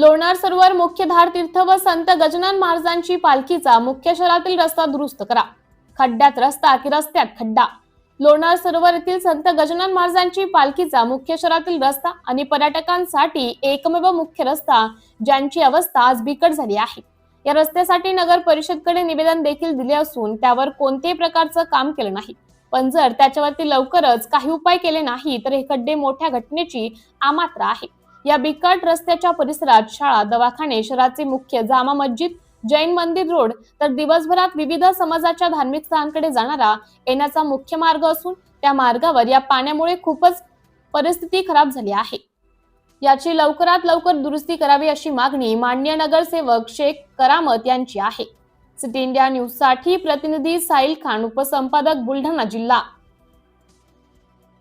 लोणार सरोवर मुख्यधार तीर्थ व संत गजानन महाराजांची पालखीचा मुख्य शहरातील रस्ता दुरुस्त करा. खड्ड्यात रस्ता की रस्त्यात खड्डा. लोणार सरोवर येथील संत गजानन महाराजांची पालखीचा मुख्य शहरातील रस्ता आणि पर्यटकांसाठी एकमेव मुख्य रस्ता ज्यांची अवस्था आज बिकट झाली आहे. या रस्त्यासाठी नगर परिषदकडे निवेदन देखील दिले असून त्यावर कोणत्याही प्रकारचं काम केलं नाही. पण जर त्याच्यावरती लवकरच काही उपाय केले नाही तर हे खड्डे मोठ्या घटनेची आमात्रा आहे. या बिकट रस्त्याच्या परिसरात शाळा दवाखाने शहराचे मुख्य जामा मस्जिद जैन मंदिर रोड तर दिवसभरात विविध समाजाच्या धार्मिक स्थळांकडे जाणारा येण्याचा मुख्य मार्ग असून त्या मार्गावर या पाण्यामुळे खूपच परिस्थिती खराब झाली आहे. याची लवकरात लवकर दुरुस्ती करावी अशी मागणी मान्य नगरसेवक शेख करामत यांची आहे. सिटी इंडिया न्यूजसाठी प्रतिनिधी साहिल खान उपसंपादक बुलढाणा जिल्हा.